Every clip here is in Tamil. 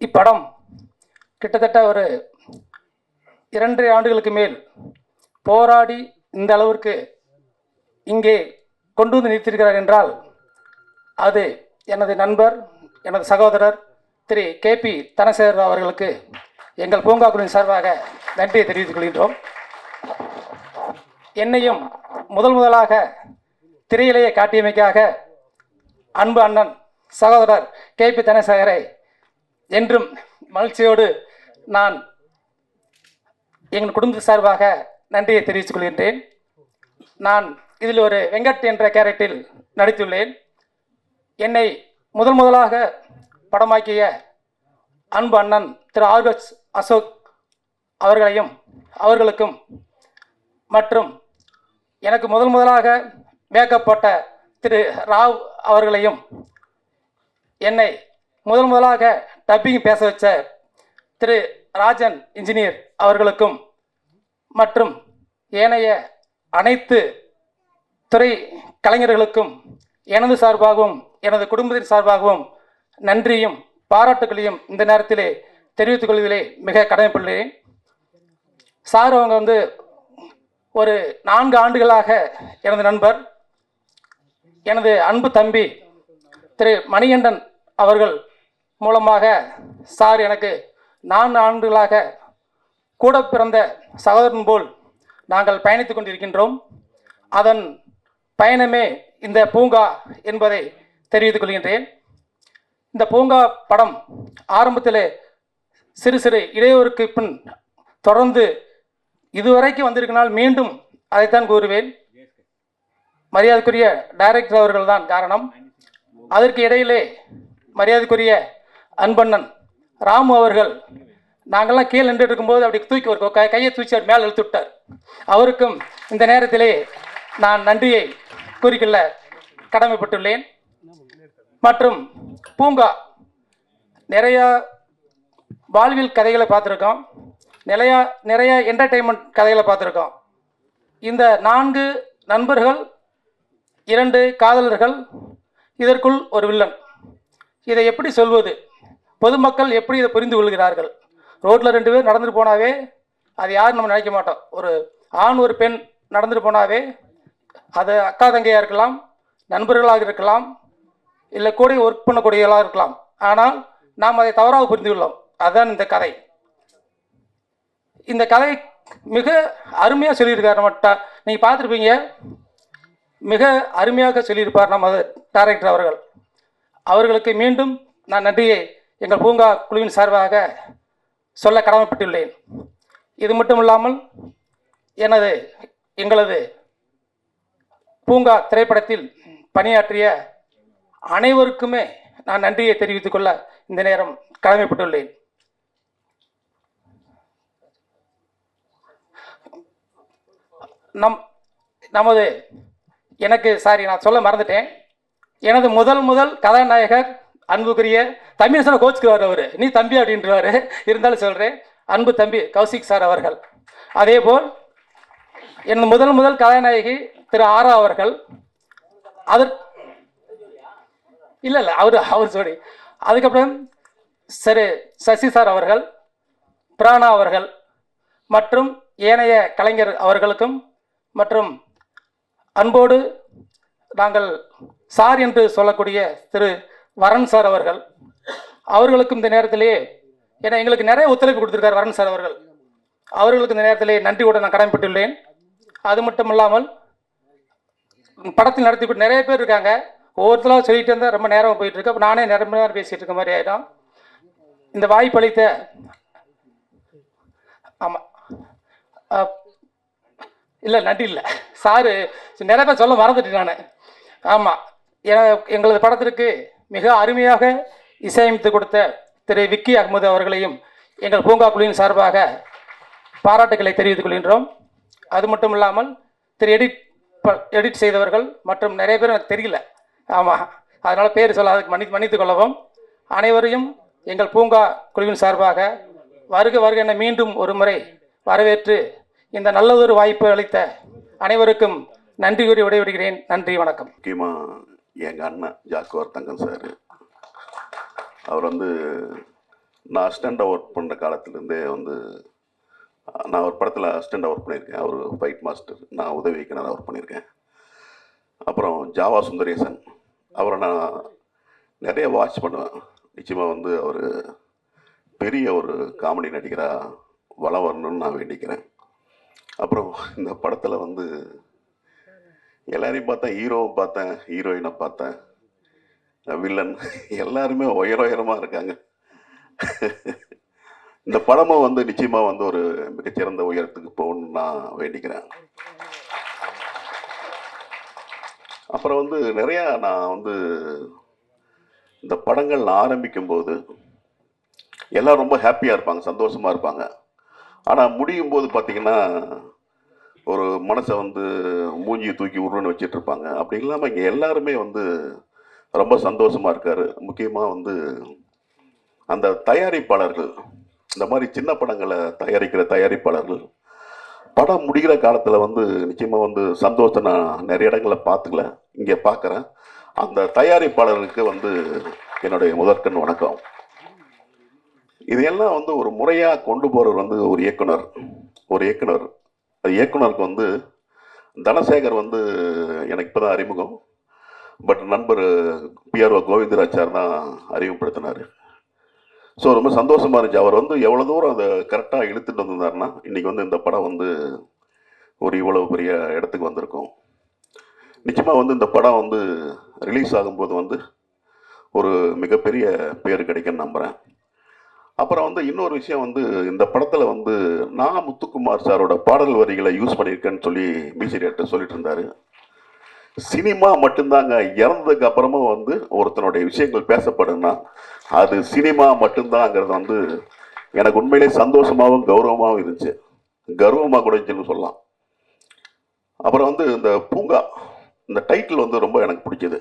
இப்படம் கிட்டத்தட்ட ஒரு இரண்டரை ஆண்டுகளுக்கு மேல் போராடி இந்த அளவிற்கு இங்கே கொண்டு வந்து நிறுத்தியிருக்கிறார் என்றால் அது எனது நண்பர் எனது சகோதரர் திரு கே பி தனசேகர் அவர்களுக்கு எங்கள் பூங்காக்குழுவின் சார்பாக நன்றியை தெரிவித்துக் கொள்கின்றோம். என்னையும் முதல் முதலாக திரையிலேயே காட்டியமைக்காக அன்பு அண்ணன் சகோதரர் கே பி தனசேகரை என்றும் மகிழ்ச்சியோடு நான் எங்கள் குடும்ப சார்பாக நன்றியை தெரிவித்துக் கொள்கின்றேன். நான் இதில் ஒரு வெங்கட் என்ற கேரக்டரில் நடித்துள்ளேன். என்னை முதல் முதலாக படமாக்கிய அன்பு அண்ணன் திரு ஆர்கஸ் அசோக் அவர்களையும் அவர்களுக்கும் மற்றும் எனக்கு முதல் முதலாக மேக்கப் போட்ட திரு ராவ் அவர்களையும் என்னை முதல் முதலாக டப்பிங் பேச வச்ச திரு ராஜன் இன்ஜினியர் அவர்களுக்கும் மற்றும் ஏனைய அனைத்து துறை கலைஞர்களுக்கும் எனது சார்பாகவும் எனது குடும்பத்தின் சார்பாகவும் நன்றியும் பாராட்டுகளையும் இந்த நேரத்திலே தெரிவித்துக் கொள்வதிலே மிக கடமைப்படுகிறேன். சார் அவங்க வந்து ஒரு நான்கு ஆண்டுகளாக எனது நண்பர். எனது அன்பு தம்பி திரு மணிகண்டன் அவர்கள் மூலமாக சார் எனக்கு நான்கு ஆண்டுகளாக கூட பிறந்த சகோதரன் போல் நாங்கள் பயணித்து கொண்டிருக்கின்றோம். அதன் பயணமே இந்த பூங்கா என்பதை தெரிவித்துக் கொள்கின்றேன். இந்த பூங்கா படம் ஆரம்பத்தில் சிறு சிறு இடையூறுக்கு பின் தொடர்ந்து இதுவரைக்கும் வந்திருக்கனால் மீண்டும் அதைத்தான் கூறுவேன். மரியாதைக்குரிய டைரக்டர் அவர்கள் தான் காரணம். அதற்கு இடையிலே மரியாதைக்குரிய அன்பண்ணன் ராமு அவர்கள் நாங்கள்லாம் கீழே நின்று இருக்கும்போது அப்படி தூக்கி ஒரு கையை தூக்கி அவர் மேலே இழுத்து விட்டார். அவருக்கும் இந்த நேரத்திலே நான் நன்றியை கூறிக்கொள்ள கடமைப்பட்டுள்ளேன். மற்றும் பூங்கா நிறையா வாழ்வில் கதைகளை பார்த்துருக்கோம். நிறையா நிறைய என்டர்டெயின்மெண்ட் கதைகளை பார்த்துருக்கோம். இந்த நான்கு நண்பர்கள் இரண்டு காதலர்கள் இதற்குள் ஒரு வில்லன். இதை எப்படி சொல்வது? பொதுமக்கள் எப்படி இதை புரிந்து கொள்கிறார்கள்? ரோட்டில் ரெண்டு பேர் நடந்துட்டு போனாவே அது யாரும் நம்ம நினைக்க மாட்டோம். ஒரு ஆண் ஒரு பெண் நடந்துட்டு போனாவே அது அக்கா தங்கையாக இருக்கலாம் நண்பர்களாக இருக்கலாம் இல்லை கூட ஒர்க் பண்ணக்கூடியவர்களாக இருக்கலாம். ஆனால் நாம் அதை தவறாக புரிந்து கொள்ளோம் அதுதான் இந்த கதை. இந்த கதை மிக அருமையாக சொல்லியிருக்கார் நம்ம நீங்கள் பார்த்துருப்பீங்க. மிக அருமையாக சொல்லியிருப்பார் நமது டைரக்டர் அவர்கள். அவர்களுக்கு மீண்டும் நான் நன்றியை எங்கள் பூங்கா குழுவின் சார்பாக சொல்ல கடமைப்பட்டுள்ளேன். இது மட்டும் இல்லாமல் எனது எங்களது பூங்கா திரைப்படத்தில் பணியாற்றிய அனைவருக்குமே நான் நன்றியை தெரிவித்துக் கொள்ள இந்த நேரம் கடமைப்பட்டுள்ளேன். நம் நமது எனக்கு சாரி நான் சொல்ல மறந்துட்டேன். எனது முதல் முதல் கதாநாயகர் அன்புக்குரிய தம்பி சொன்ன கோச்சுக்குவார் அவர். நீ தம்பி அப்படின்றவாரு. இருந்தாலும் சொல்கிறேன் அன்பு தம்பி கௌசிக் சார் அவர்கள். அதேபோல் எனது முதல் முதல் கதாநாயகி திரு ஆரா அவர்கள். அது இல்லை இல்லை அவர் அவர் சொல்லி அதுக்கப்புறம் சரி சசி சார் அவர்கள் பிராணா அவர்கள் மற்றும் ஏனைய கலைஞர் அவர்களுக்கும் மற்றும் அன்போடு நாங்கள் சார் என்று சொல்லக்கூடிய திரு வரன் சார் அவர்கள். அவர்களுக்கும் இந்த நேரத்திலே ஏன்னா எங்களுக்கு நிறைய ஒத்துழைப்பு கொடுத்துருக்கார் வரன் சார் அவர்கள். அவர்களுக்கு இந்த நேரத்திலே நன்றியோடு நான் கடமைப்பட்டுள்ளேன். அது மட்டும் இல்லாமல் படத்தில் நடத்தி நிறைய பேர் இருக்காங்க. ஒவ்வொருத்தராக சொல்லிட்டு இருந்தால் ரொம்ப நேரம் போயிட்டு இருக்கு. நானே நிறைய நேரம் பேசிட்டு இருக்க மாதிரி ஆயிடும். இந்த வாய்ப்பு அளித்த ஆமாம் இல்லை நன்றி இல்லை. சாரு நிறைய பேர் சொல்ல மறந்துட்டேன் நான். ஆமாம் எங்களது படத்திற்கு மிக அருமையாக இசையமைத்து கொடுத்த திரு விக்கி அகமது அவர்களையும் எங்கள் பூங்கா குழுவின் சார்பாக பாராட்டுகளை தெரிவித்துக் கொள்கின்றோம். அது மட்டும் இல்லாமல் திரு எடிட் ப- எடிட் செய்தவர்கள் மற்றும் நிறைய பேர் எனக்கு தெரியல. ஆமாம் அதனால் பேர் சொல்ல அதுக்கு மன்னி மன்னித்துக் கொள்ளவும். அனைவரையும் எங்கள் பூங்கா குழுவின் சார்பாக வருக வருக என மீண்டும் ஒரு முறை வரவேற்று இந்த நல்லதொரு வாய்ப்பு அளித்த அனைவருக்கும் நன்றி கூறி விடைபெறுகிறேன். நன்றி வணக்கம். முக்கியமாக எங்கள் அண்ணன் ஜாக்குவார் தங்கம் சார். அவர் வந்து நான் அஸ்டண்டாக ஒர்க் பண்ணுற காலத்துலேருந்தே வந்து நான் ஒரு படத்தில் அஸ்டண்டாக ஒர்க் பண்ணியிருக்கேன். அவர் ஃபைட் மாஸ்டர் நான் உதவி இயக்குனராக ஒர்க் பண்ணியிருக்கேன். அப்புறம் ஜாவா சுந்தரேசன் அவரை நான் நிறைய வாட்ச் பண்ணுவேன். நிச்சயமாக வந்து அவர் பெரிய ஒரு காமெடி நடிகராக வளம் வரணும்னு நான் வேண்டிக்கிறேன். அப்புறம் இந்த படத்தில் வந்து எல்லாரையும் பார்த்தேன் ஹீரோவை பார்த்தேன் ஹீரோயினை பார்த்தேன். வில்லன் எல்லாருமே உயர உயரமாக இருக்காங்க. இந்த படமும் வந்து நிச்சயமாக வந்து ஒரு மிகச்சிறந்த உயரத்துக்கு போகணும்னு நான் வேண்டிக்கிறேன். அப்புறம் வந்து நிறையா நான் வந்து இந்த படங்கள் ஆரம்பிக்கும் போது எல்லாம் ரொம்ப ஹாப்பியாக இருப்பாங்க சந்தோஷமாக இருப்பாங்க. ஆனால் முடியும் போது பார்த்திங்கன்னா ஒரு மனசை வந்து மூஞ்சியை தூக்கி உருன்னு வச்சுட்டு இருப்பாங்க அப்படி இல்லாமல் இங்கே எல்லாருமே வந்து ரொம்ப சந்தோஷமாக இருக்காரு. முக்கியமாக வந்து அந்த தயாரிப்பாளர்கள் இந்த மாதிரி சின்ன படங்களை தயாரிக்கிற தயாரிப்பாளர்கள் படம் முடிகிற காலத்தில் வந்து நிச்சயமாக வந்து சந்தோஷத்தை நான் நிறைய இடங்களில் பார்த்துக்கல இங்கே பார்க்குறேன். அந்த தயாரிப்பாளருக்கு வந்து என்னுடைய முதற்கண் வணக்கம். இதையெல்லாம் வந்து ஒரு முறையாக கொண்டு போகிறவர் வந்து ஒரு இயக்குனர் ஒரு இயக்குனர். இயக்குனருக்கு வந்து தனசேகர் வந்து எனக்கு இப்போ தான் அறிமுகம். பட் நண்பர் பிஆர்ஓ கோவிந்தராச்சார் தான் அறிமுகப்படுத்தினார். ஸோ ரொம்ப சந்தோஷமாக இருந்துச்சு. அவர் வந்து எவ்வளோ தூரம் அதை கரெக்டாக இழுத்துட்டு வந்திருந்தாருன்னா இன்றைக்கி வந்து இந்த படம் வந்து ஒரு இவ்வளவு பெரிய இடத்துக்கு வந்திருக்கும். நிச்சயமாக வந்து இந்த படம் வந்து ரிலீஸ் ஆகும்போது வந்து ஒரு மிகப்பெரிய பேர் கிடைக்கும்னு நம்புகிறேன் அப்புறம் வந்து இன்னொரு விஷயம் வந்து இந்த படத்தில் வந்து நான் முத்துக்குமார் சாரோட பாடல் வரிகளை யூஸ் பண்ணியிருக்கேன்னு சொல்லி மியூசிக் சொல்லிட்டு இருந்தாரு. சினிமா மட்டும்தாங்க. இறந்ததுக்கு அப்புறமும் வந்து ஒருத்தனுடைய விஷயங்கள் பேசப்படுன்னா அது சினிமா மட்டும்தாங்கிறது வந்து எனக்கு உண்மையிலே சந்தோஷமாகவும் கௌரவமாகவும் இருந்துச்சு. கர்வமாக கூட இருந்துச்சுன்னு சொல்லலாம். அப்புறம் வந்து இந்த பூங்கா இந்த டைட்டில் வந்து ரொம்ப எனக்கு பிடிச்சது.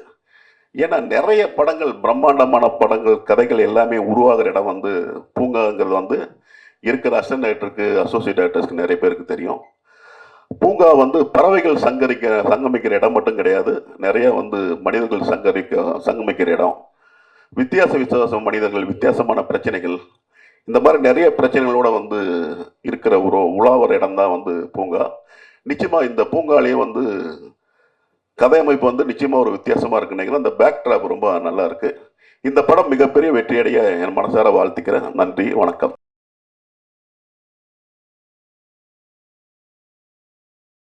ஏன்னா நிறைய படங்கள் பிரம்மாண்டமான படங்கள் கதைகள் எல்லாமே உருவாகிற இடம் வந்து பூங்காங்கிறது வந்து இருக்கிற அசிஸ்டன்ட் டைரக்டருக்கு அசோசியேட் டைரக்டர்ஸ்க்கு நிறைய பேருக்கு தெரியும். பூங்கா வந்து பறவைகள் சங்கரிக்க சங்கமிக்கிற இடம் மட்டும் கிடையாது. நிறைய வந்து மனிதர்கள் சங்கரிக்க சங்கமிக்கிற இடம். வித்தியாச வித்தியாச மனிதர்கள் வித்தியாசமான பிரச்சனைகள். இந்த மாதிரி நிறைய பிரச்சனைகளோட வந்து இருக்கிற ஒரு உலாவர இடம் தான் வந்து பூங்கா. நிச்சயமாக இந்த பூங்காலேயே வந்து கதை அமைப்பு வந்து நிச்சயமாக ஒரு வித்தியாசமாக இருக்குன்னு நினைக்கிறேன். அந்த பேக் ட்ராப் ரொம்ப நல்லா இருக்குது இந்த படம் மிகப்பெரிய வெற்றியடைய என் மனசார வாழ்த்துக்கிறேன். நன்றி வணக்கம்.